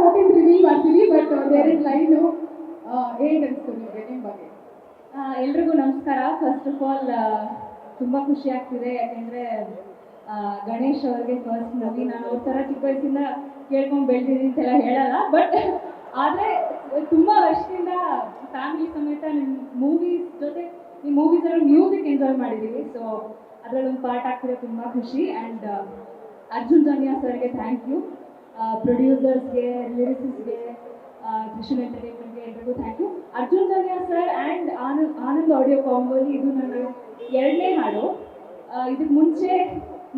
Fourteen reveal ಮಾಡ್ತೀವಿ but ಒಂದೆರಡು line ಹೇಗೆ ಅನಿಸ್ತು ನಿಮಗೆ ನಿಮ್ಮ ಬಗ್ಗೆ ಎಲ್ರಿಗೂ ನಮಸ್ಕಾರ. ಫಸ್ಟ್ ಆಫ್ ಆಲ್ ತುಂಬ ಖುಷಿ ಆಗ್ತಿದೆ. ಯಾಕೆಂದರೆ ಗಣೇಶ್ ಅವ್ರಿಗೆ ಫಸ್ಟ್ ಮೂವಿ ನಾನು ಅವ್ರ ಥರ ಚಿಕ್ಕ ವಯಸ್ಸಿಂದ ಕೇಳ್ಕೊಂಡು ಬೆಳೆದಿದ್ದೀನಿ ಅಂತೆಲ್ಲ ಹೇಳಲ್ಲ ಬಟ್ ಆದರೆ ತುಂಬ ವರ್ಷದಿಂದ ಫ್ಯಾಮಿಲಿ ಸಮೇತ ನಿಮ್ಮ ಮೂವೀಸ್ ಜೊತೆ, ಈ ಮೂವೀಸಲ್ಲಿ ಮ್ಯೂಸಿಕ್ ಎಂಜಾಯ್ ಮಾಡಿದ್ದೀವಿ ಸೊ ಅದರಲ್ಲೊಂದು ಪಾರ್ಟ್ ಆಗ್ತಿದೆ ತುಂಬ ಖುಷಿ. ಆ್ಯಂಡ್ ಅರ್ಜುನ್ ಜನ್ಯಾ ಸರ್ಗೆ ಥ್ಯಾಂಕ್ ಯು ಪ್ರೊಡ್ಯೂಸರ್ಸ್ಗೆ ಲಿರಿಕ್ಸ್ಗೆ ಕೃಷ್ಣ ಎಂಟರ್ಟೈನ್ಮೆಂಟ್ಗೆ ಎಲ್ರಿಗೂ thank you Arjun Janya sir and Anand Anand audio ಕಾಂಬೋಲಿ ಇದು ನನ್ನ ಎರಡನೇ ಹಾಡು. ಇದಕ್ಕೆ ಮುಂಚೆ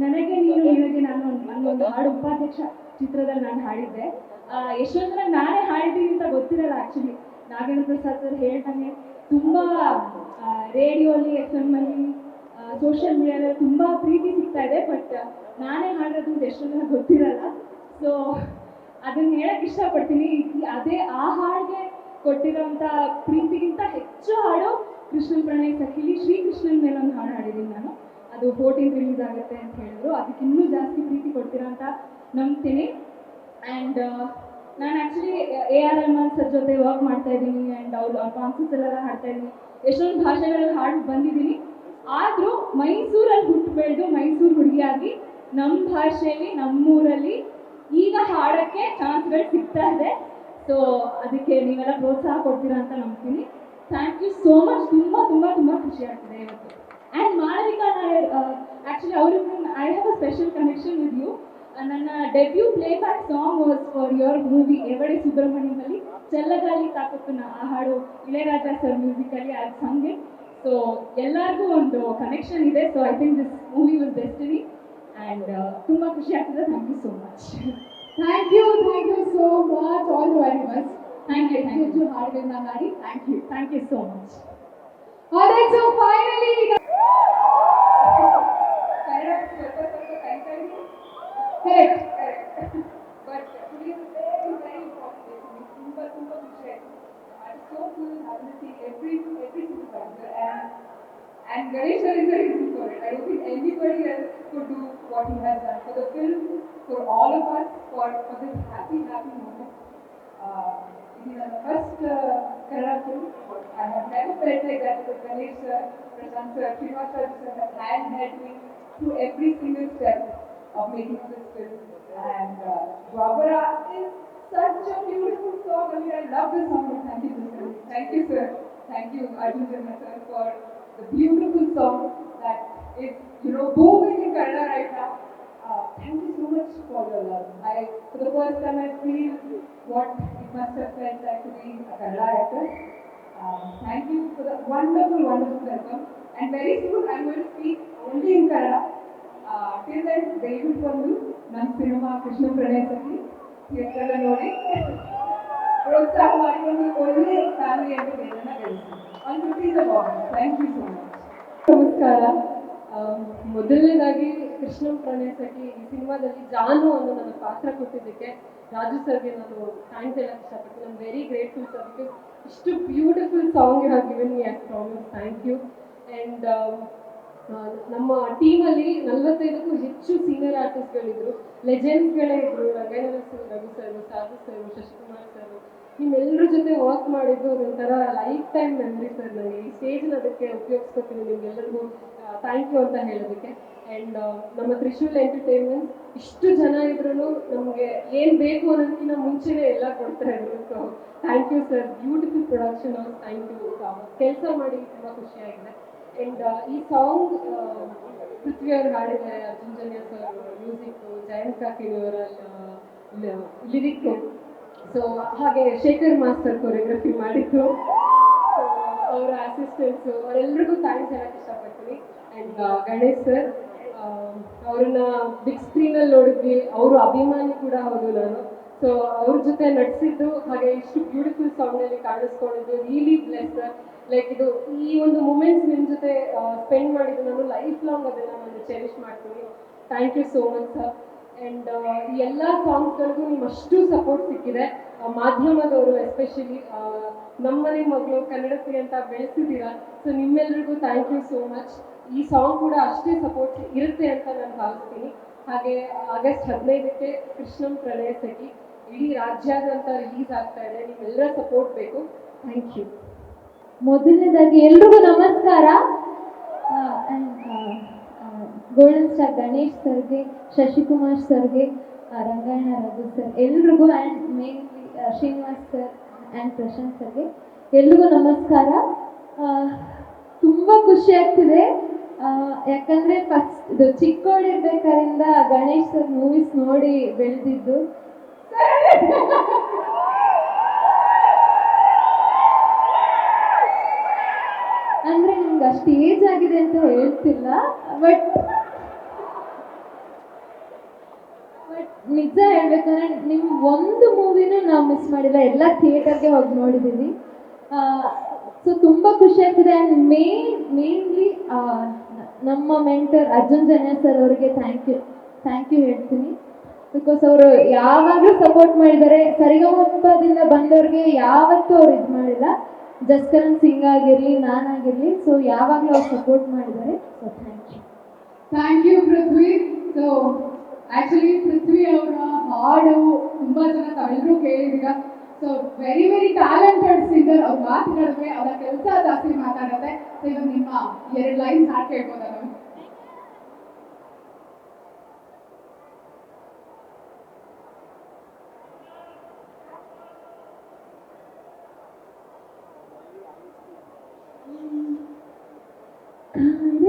ನನಗೆ ನೀನು ನಿನಗೆ ನಾನು ನನ್ನೊಂದು ಹಾಡು ಉಪಾಧ್ಯಕ್ಷ ಚಿತ್ರದಲ್ಲಿ ನಾನು ಹಾಡಿದ್ದೆ. ಎಷ್ಟೊಂದು ಜನ ನಾನೇ ಹಾಡಿದ್ದೀನಿ ಅಂತ ಗೊತ್ತಿರಲ್ಲ ಆ್ಯಕ್ಚುಲಿ ನಾಗೇಂದ್ರ ಪ್ರಸಾದ್ ಸರ್ ಹೇಳ್ದಂಗೆ ತುಂಬ ರೇಡಿಯೋಲಿ ಎಫ್ ಎಮ್ಮಲ್ಲಿ ಸೋಷಿಯಲ್ ಮೀಡಿಯಾದಲ್ಲಿ ತುಂಬ ಪ್ರೀತಿ ಸಿಗ್ತಾ ಇದೆ ಬಟ್ ನಾನೇ ಹಾಡಿರೋದು ಎಷ್ಟೊಂದು ಜನ ಗೊತ್ತಿರಲ್ಲ. ಸೊ ಅದನ್ನ ಹೇಳಕ್ ಇಷ್ಟಪಡ್ತೀನಿ. ಅದೇ ಆ ಹಾಡಿಗೆ ಕೊಟ್ಟಿರೋಂಥ ಪ್ರೀತಿಗಿಂತ ಹೆಚ್ಚು ಹಾಡು ಕೃಷ್ಣನ್ ಪ್ರಣಯ ಸಖಿಲಿ ಶ್ರೀಕೃಷ್ಣನ್ ಮೇಲೆ ಒಂದು ಹಾಡು ಹಾಡಿದ್ದೀನಿ ನಾನು. ಅದು ಫೋರ್ಟೀನ್ ರಿಲೀಸ್ ಆಗುತ್ತೆ ಅಂತ ಹೇಳಿದ್ರು. ಅದಕ್ಕೆ ಇನ್ನೂ ಜಾಸ್ತಿ ಪ್ರೀತಿ ಕೊಡ್ತೀರಾ ಅಂತ ನಂಬ್ತೀನಿ ಆ್ಯಂಡ್ ನಾನು actually A R Rahman sir ಜೊತೆ ವರ್ಕ್ ಮಾಡ್ತಾ ಇದ್ದೀನಿ. ಆ್ಯಂಡ್ ಅವ್ರು, ಅವ್ರ ಕಾನ್ಸರ್ಟ್ಸ್ ಎಲ್ಲ ಹಾಡ್ತಾ ಇದ್ದೀನಿ. ಎಷ್ಟೊಂದು ಭಾಷೆಗಳಲ್ಲಿ ಹಾಡು ಬಂದಿದ್ದೀನಿ. ಆದರೂ ಮೈಸೂರಲ್ಲಿ ಹುಟ್ಟು ಬೆಳೆದು ಮೈಸೂರು ಹುಡುಗಿಯಾಗಿ ನಮ್ಮ ಭಾಷೆಯಲ್ಲಿ, ನಮ್ಮೂರಲ್ಲಿ ಈಗ ಹಾಡೋಕ್ಕೆ ಚಾನ್ಸ್ಗಳು ಸಿಗ್ತಾ ಇದೆ. ಸೊ ಅದಕ್ಕೆ ನೀವೆಲ್ಲ ಪ್ರೋತ್ಸಾಹ ಕೊಡ್ತೀರಾ ಅಂತ ನಂಬ್ತೀನಿ. ಥ್ಯಾಂಕ್ ಯು ಸೋ ಮಚ್ ತುಂಬ ತುಂಬ ತುಂಬ ಖುಷಿ ಆಗ್ತಿದೆ ಇವತ್ತು. ಆ್ಯಂಡ್ ಮಾಳವಿಕಾ ನಾಯರ್ ಆ್ಯಕ್ಚುಲಿ ಅವ್ರಿಗೆ I have a special connection with you ನನ್ನ debut playback song was for your movie Evade ಸುಬ್ರಹ್ಮಣ್ಯಮಲ್ಲಿ ಚೆಲ್ಲಗಾಲಿ ತಾಕತ್ತು ಆ ಹಾಡು ಇಳೆಯರಾಜ ಸರ್ ಮ್ಯೂಸಿಕಲ್ಲಿ ಆ ಸಂಗೆ ಸೊ ಎಲ್ಲರಿಗೂ ಒಂದು ಕನೆಕ್ಷನ್ ಇದೆ. So I think this movie was destiny and ತುಂಬ ಖುಷಿ ಆಗ್ತಿದೆ thank you so much thank you thank you so much all very much thank you thank you ಹೆಚ್ಚು ಹಾಡುಗಳನ್ನ ಹಾಡಿ thank you thank you so much alright so finally ಈಗ ಕನ್ನಡ ಸ್ವಲ್ಪ ಸ್ವಲ್ಪ ಕೈ ಕೈ correct But he was very, very important. Super, super appreciate. I'm so cool having to see every every single character and and Ganesh sir is the reason for it. I don't think anybody else could do what he has done for the film, for all of us, for for this happy, happy moment. Uh, it is the first uh, film. I have never felt like that because Ganesh sir, Prashant sir, Srinivas sir hand-held me through every single step of making this film. And uh, is such a beautiful song. I mean, I love this song. Thank you, sir. Thank you, sir. Thank you, Arjun Janna sir, for the beautiful song that is, you know, booming in Kannada right now. Uh, thank you so much for your love. I, for the first time, I feel what it must have felt like to be a Kannada actor. Um, thank you for the wonderful, wonderful welcome. And very soon, I'm going to speak only in Kannada. Uh, till then, ದಯವಿಟ್ಟು ಬಂದು ನನ್ನ cinema Krishna ಪ್ರಣಯ ಸಖಿ theatre ನೋಡಿ ಪ್ರೋತ್ಸಾಹ ಮಾಡಿ ಒಂದು ಒಳ್ಳೆ family ಎಂಟರ್ಟೈನನ್ನ ಗಳಿಸಿ ಒಂದು please thank you so much Krishnam Pranaya Sakhi ಈ ಸಿನಿಮಾದಲ್ಲಿ ಜಾನು ಅನ್ನೋ ನನ್ನ ಪಾತ್ರ ಕೊಟ್ಟಿದ್ದಕ್ಕೆ ರಾಜು ಸರ್ಗೆ ನಾನು ಥ್ಯಾಂಕ್ಸ್ ಹೇಳಕ್ ಇಷ್ಟಪಡ್ತೀನಿ. I'm very grateful sir because ಇಷ್ಟು beautiful song you have given me as promise thank you and ನಮ್ಮ ಟೀಮಲ್ಲಿ ನಲವತ್ತೈದಕ್ಕೂ ಹೆಚ್ಚು ಸೀನಿಯರ್ ಆರ್ಟಿಸ್ಟ್ಗಳಿದ್ರು ಲೆಜೆಂಡ್ಸ್ಗಳೇ ಇದ್ರು. Rangayya sir Ravi sir Sadhu sir Shashikumar sir ನಿಮ್ಮೆಲ್ಲರ ಜೊತೆ ವರ್ಕ್ ಮಾಡಿದ್ದು ಒಂಥರ ಲೈಫ್ ಟೈಮ್ ಮೆಮರಿ ಸರ್ ನನಗೆ ಈ ಸ್ಟೇಜ್ನ ಅದಕ್ಕೆ ಉಪಯೋಗಿಸ್ಕೊತೀನಿ ನಿಮ್ಗೆಲ್ಲರಿಗೂ ಥ್ಯಾಂಕ್ ಯು ಅಂತ ಹೇಳೋದಕ್ಕೆ. ಆ್ಯಂಡ್ ನಮ್ಮ ತ್ರಿಶೂಲ್ ಎಂಟರ್ಟೈನ್ಮೆಂಟ್ ಇಷ್ಟು ಜನ ಇದ್ರೂ ನಮಗೆ ಏನು ಬೇಕು ಅನ್ನೋದಕ್ಕಿಂತ ಮುಂಚೆನೇ ಎಲ್ಲ ಕೊಡ್ತಾ ಇದ್ರು so thank you sir beautiful production thank you ಕೆಲಸ ಮಾಡಿ ತುಂಬ ಖುಷಿಯಾಗಿದೆ. ಆ್ಯಂಡ್ ಈ ಸಾಂಗ್ ಪೃಥ್ವಿ ಅವ್ರು ಹಾಡಿದ್ದಾರೆ ಅರ್ಜುನ್ ಜನ್ಯ ಸರ್ ಮ್ಯೂಸಿಕ್ಕು ಜಯಂತ್ ಕಾಕಿಣಿಯವರ ಲಿರಿಕ್ಕು ಸೊ ಹಾಗೆ ಶೇಖರ್ ಮಾಸ್ಟರ್ ಕೊರಿಯೋಗ್ರಫಿ ಮಾಡಿದ್ರು ಅವರ ಅಸಿಸ್ಟೆಂಟ್ಸು ಅವರೆಲ್ಲರಿಗೂ ಥ್ಯಾಂಕ್ಸ್ ಹೇಳಕ್ಕೆ ಇಷ್ಟಪಡ್ತೀನಿ. ಆ್ಯಂಡ್ ಗಣೇಶ್ ಸರ್ ಅವ್ರನ್ನ ಬಿಗ್ ಸ್ಕ್ರೀನಲ್ಲಿ ನೋಡಿದ್ವಿ. ಅವರು ಅಭಿಮಾನಿ ಕೂಡ ಹೌದು ನಾನು. ಸೊ ಅವ್ರ ಜೊತೆ ನಟಿಸಿದ್ದು ಹಾಗೆ ಇಷ್ಟು ಬ್ಯೂಟಿಫುಲ್ ಸಾಂಗ್ನಲ್ಲಿ ಕಾಣಿಸ್ಕೊಂಡಿದ್ದು ರಿಯಲಿ ಬ್ಲೆಸ್ ಲೈಕ್ ಇದು ಈ ಒಂದು ಮೂಮೆಂಟ್ಸ್ ನಿಮ್ಮ ಜೊತೆ ಸ್ಪೆಂಡ್ ಮಾಡಿದ್ದು ನಾನು ಲೈಫ್ ಲಾಂಗ್ ಅದನ್ನ ನಾನು ಚೆರಿಷ್ ಮಾಡ್ತೀನಿ. Thank you so much sir and ಈ ಎಲ್ಲ ಸಾಂಗ್ಸ್ಗಳಿಗೂ ನಿಮ್ಮ ಅಷ್ಟು ಸಪೋರ್ಟ್ ಸಿಕ್ಕಿದೆ ಮಾಧ್ಯಮದವರು ಎಸ್ಪೆಷಲಿ ನಮ್ಮನೆ ಮಗಳು ಕನ್ನಡಕ್ಕೆ ಅಂತ ಬೆಳೆಸಿದ್ದೀರಾ. ಸೊ ನಿಮ್ಮೆಲ್ರಿಗೂ ಥ್ಯಾಂಕ್ ಯು ಸೋ ಮಚ್ ಈ ಸಾಂಗ್ ಕೂಡ ಅಷ್ಟೇ ಸಪೋರ್ಟ್ ಇರುತ್ತೆ ಅಂತ ನಾನು ಭಾವಿಸ್ತೀನಿ. ಹಾಗೆ, ಆಗಸ್ಟ್ ಹದಿನೈದಕ್ಕೆ ಕೃಷ್ಣಂ ಪ್ರಳಯ ಸಖಿ, ಇಡೀ ರಾಜ್ಯಾದ್ಯಂತ ರಿಲೀಸ್ ಆಗ್ತಾ ಇದೆ. ನಿಮ್ಮೆಲ್ಲರ ಸಪೋರ್ಟ್ ಬೇಕು. ಥ್ಯಾಂಕ್ ಯು ಮೊದಲನೇದಾಗಿ ಎಲ್ರಿಗೂ ನಮಸ್ಕಾರ. ಗೋಲ್ಡನ್ ಸ್ಟಾರ್ ಗಣೇಶ್ ಸರ್ಗೆ, ಶಶಿಕುಮಾರ್ ಸರ್ಗೆ ರಂಗಾಯಣ ರಘು ಸರ್ ಎಲ್ರಿಗೂ and mainly Srinivas sir and Prashanth ಸರ್ಗೆ ಎಲ್ರಿಗೂ ನಮಸ್ಕಾರ. ತುಂಬ ಖುಷಿ ಆಗ್ತಿದೆ. ಯಾಕಂದ್ರೆ ಫಸ್ಟ್ ಇದು ಚಿಕ್ಕವಳಿರ್ಬೇಕಾದ್ರಿಂದ ಗಣೇಶ್ ಸರ್ ಮೂವೀಸ್ ನೋಡಿ ಬೆಳೆದಿದ್ದು. ಅಷ್ಟು ಏಜ್ ಆಗಿದೆ ಅಂತ ಹೇಳ್ತಿಲ್ಲ ಬಟ್ ಬಟ್ ನಿಜ ಹೇಳ್ಬೇಕಂದ್ರೆ ನಿಮ್ ಒಂದು ಮೂವಿನೂ ನಾವು ಮಿಸ್ ಮಾಡಿಲ್ಲ, ಎಲ್ಲ ಥಿಯೇಟರ್ಗೆ ಹೋಗಿ ಆ ಸೊ ತುಂಬಾ ಖುಷಿ ಆಗ್ತಿದೆ ಆ್ಯಂಡ್ ಮೇನ್ ಮೇನ್ಲಿ ನಮ್ಮ ಮೆಂಟರ್ ಅರ್ಜುನ್ ಜನ ಸರ್ ಅವರಿಗೆ ಥ್ಯಾಂಕ್ ಯು ಥ್ಯಾಂಕ್ ಯು ಹೇಳ್ತೀನಿ. ಬಿಕಾಸ್ ಅವರು ಯಾವಾಗಲೂ ಸಪೋರ್ಟ್ ಮಾಡಿದ್ದಾರೆ. ಸರಿಗಮಪದಿಂದ ಬಂದವ್ರಿಗೆ ಯಾವತ್ತೂ ಅವ್ರು ಇದು ಮಾಡಿಲ್ಲ. ಜಸ್ಕರನ್ ಸಿಂಗ್ ಆಗಿರಲಿ ನಾನಾಗಿರಲಿ ಸೊ ಯಾವಾಗಲೂ ಅವ್ರು ಸಪೋರ್ಟ್ ಮಾಡಿದ್ದಾರೆ. So thank you thank you Prithvi. So actually Prithvi ಅವರ ಹಾಡು ತುಂಬಾ ಜನ ತಾವೆಲ್ಲರೂ ಕೇಳಿದೀರ so very very talented singer ಅವ್ರ ಮಾತು ಕಡಿಮೆ ಅವರ ಕೆಲಸ ಜಾಸ್ತಿ ಮಾತಾಡುತ್ತೆ. ಸೊ ಇವಾಗ ನಿಮ್ಮ ಎರಡು ಲೈನ್ಸ್ ಹಾಡು ಕೇಳ್ಬೋದಾ ನಾವು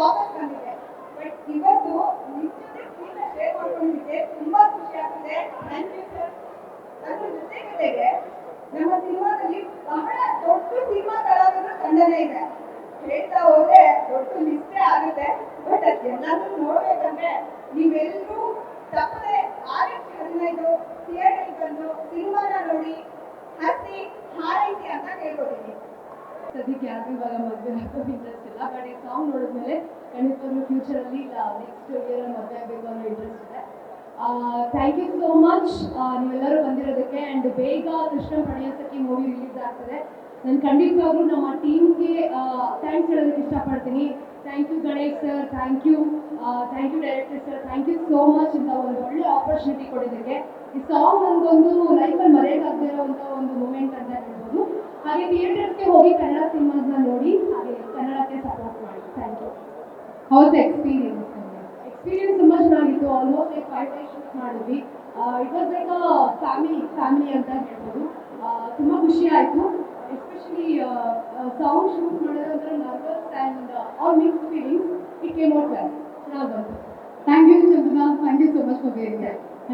ವಾಪಸ್ ಬಂದಿದೆ. ಬಟ್ ಇವತ್ತು ನಿಮ್ಮ ಜೊತೆ ಸ್ಕ್ರೀನ್ ಶೇರ್ ಮಾಡ್ಕೊಂಡಿದ್ದೆ ತುಂಬಾ ಖುಷಿ ಆಗ್ತಿದೆ. ಸರ್ ಅದ್ರ ಜೊತೆ ಜೊತೆಗೆ ನಮ್ಮ ಸಿನಿಮಾದಲ್ಲಿ ಬಹಳ ದೊಡ್ಡ ಸಿನಿಮಾ ಕಲಾವಿದರ ತಂಡನೇ ಇದೆ. ಹೇಳ್ತಾ ಹೋದ್ರೆ ದೊಡ್ಡ ಲಿಸ್ಟೇ ಆಗುತ್ತೆ. ಬಟ್ ಅದೆಲ್ಲದನ್ನು ನೋಡ್ಬೇಕಂದ್ರೆ ನೀವೆಲ್ಲರೂ ತಪ್ಪದೆ ಆಗಸ್ಟ್ ಹದಿನೈದು ಥಿಯೇಟರ್ ಬಂದು ಸಿನಿಮಾನ ನೋಡಿ, ಹಸಿ ಹಾರೈಸಿ ಅಂತ ಕೇಳ್ಕೊತೀನಿ ಸದ್ಯಕ್ಕೆ ಯಾರು ಇವಾಗ ಮದುವೆ ಆಗೋ ಇಂಟ್ರೆಸ್ಟ್ ಇಲ್ಲ. ಬಟ್ ಈ ಸಾಂಗ್ ನೋಡಿದ್ಮೇಲೆ ಖಂಡಿತವಾಗ್ಲೂ ಫ್ಯೂಚರಲ್ಲಿ ನೆಕ್ಸ್ಟ್ ಇಯರ್ ಮದುವೆ ಆಗಬೇಕು ಅನ್ನೋ ಇಂಟ್ರೆಸ್ಟ್ ಇದೆ. ಥ್ಯಾಂಕ್ ಯು ಸೋ ಮಚ್ ನೀವೆಲ್ಲರೂ ಬಂದಿರೋದಕ್ಕೆ ಆ್ಯಂಡ್ ಬೇಗ ಕೃಷ್ಣ ಪಡೆಯೋಸಕ್ಕೆ ಮೂವಿ ರಿಲೀಸ್ ಆಗ್ತದೆ. ನಾನು ಖಂಡಿತವಾಗ್ಲೂ ನಮ್ಮ ಟೀಮ್ಗೆ ಥ್ಯಾಂಕ್ಸ್ ಹೇಳೋದಕ್ಕೆ ಇಷ್ಟಪಡ್ತೀನಿ. Thank you Ganesh sir thank you thank you director sir thank you so much ಇಂಥ ಒಂದು ಒಳ್ಳೆ ಆಪರ್ಚುನಿಟಿ ಕೊಟ್ಟಿದ್ದಕ್ಕೆ. ಈ ಸಾಂಗ್ ನನಗೊಂದು ಲೈಫಲ್ಲಿ ಮರೆಯೋಕ್ಕಾಗದೇ ಇರೋವಂಥ ಒಂದು ಮೂಮೆಂಟ್ ಅಂತ ಹೇಳ್ಬೋದು. ಹಾಗೆ ಥಿಯೇಟರ್ಸ್ಗೆ ಹೋಗಿ ಕನ್ನಡ ಸಿನಿಮಾಸ್ನ ನೋಡಿ ಹಾಗೆ ಕನ್ನಡಕ್ಕೆ ಸಪೋರ್ಟ್ ಮಾಡಿ thank you house experience experience ತುಂಬ ಚೆನ್ನಾಗಿತ್ತು almost like five days shoot ಮಾಡಿದ್ವಿ it was like a family family ಅಂತ ಹೇಳ್ಬೋದು ತುಂಬ ಖುಷಿ ಆಯಿತು ಎಸ್ಪೆಷಲಿ ಸಾಂಗ್ ಶೂಟ್ ಮಾಡಿದ್ರೆ ಒಂಥರ nervous and all mix feelings it came out well ಚೆನ್ನಾಗಿ ಬಂತು thank you Chandana thank you so much for bearing